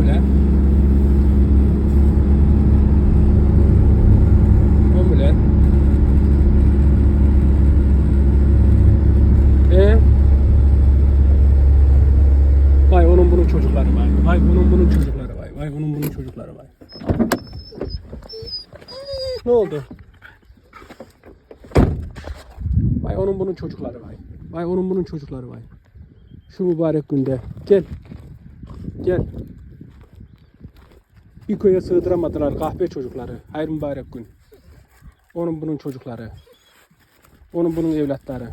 Ambulans. Ambulans. E Vay onun bunun çocukları vay. Vay onun bunun çocukları vay. Vay onun bunun çocukları vay. Ne oldu? Vay onun bunun çocukları vay. Vay onun bunun çocukları vay. Şu mübarek günde. Gel. Gel. Köye sığdıramadılar kahpe çocukları. Hayır mübarek gün. Onun bunun çocukları. Onun bunun evlatları.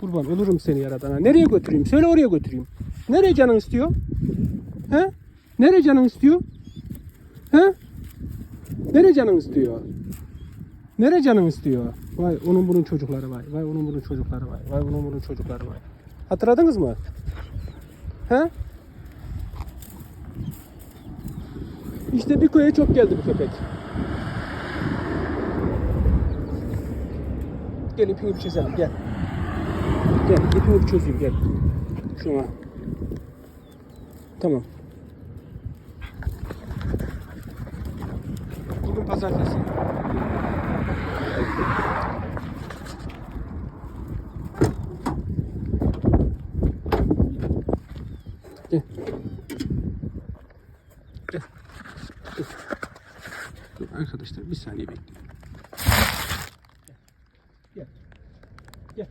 Kurban olurum seni yaradana. Nereye götüreyim? Söyle oraya götüreyim. Nereye canın istiyor? He? Nereye canın istiyor? He? Nereye canın istiyor? Nereye canın istiyor? Vay onun bunun çocukları vay. Vay onun bunun çocukları vay. Vay onun bunun çocukları vay. Hatırladınız mı? He? İşte bir köye çok geldi bu köpek. Gel ipini bir çözelim gel. Gel ipini bir çözeyim gel. Şuna. Tamam. Bugün pazartesi. Gel. Gel. Dur. Dur arkadaşlar bir saniye bekleyin. Gel. Gel.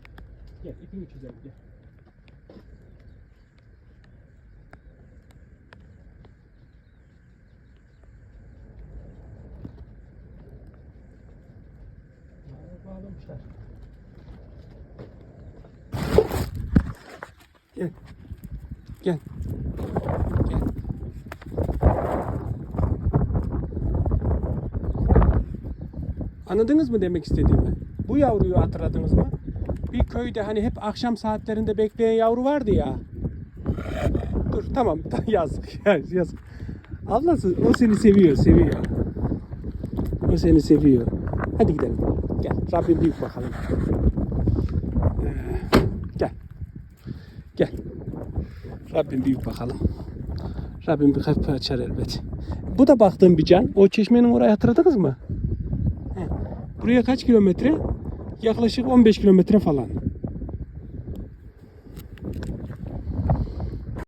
Gel ipini çözelim gel. Bağlamışlar. Gel. Gel. Gel. Anladınız mı demek istediğimi? Bu yavruyu hatırladınız mı? Bir köyde hani hep akşam saatlerinde bekleyen yavru vardı ya. Dur tamam yazık yaz, yazık. Ablası o seni seviyor seviyor. O seni seviyor. Hadi gidelim. Gel Rabbim büyük bakalım. Ee, gel. Gel. Rabbim büyük bakalım. Rabbim bir kapı açar elbet. Bu da baktığım bir can. O çeşmenin orayı hatırladınız mı? Buraya kaç kilometre? Yaklaşık 15 kilometre falan.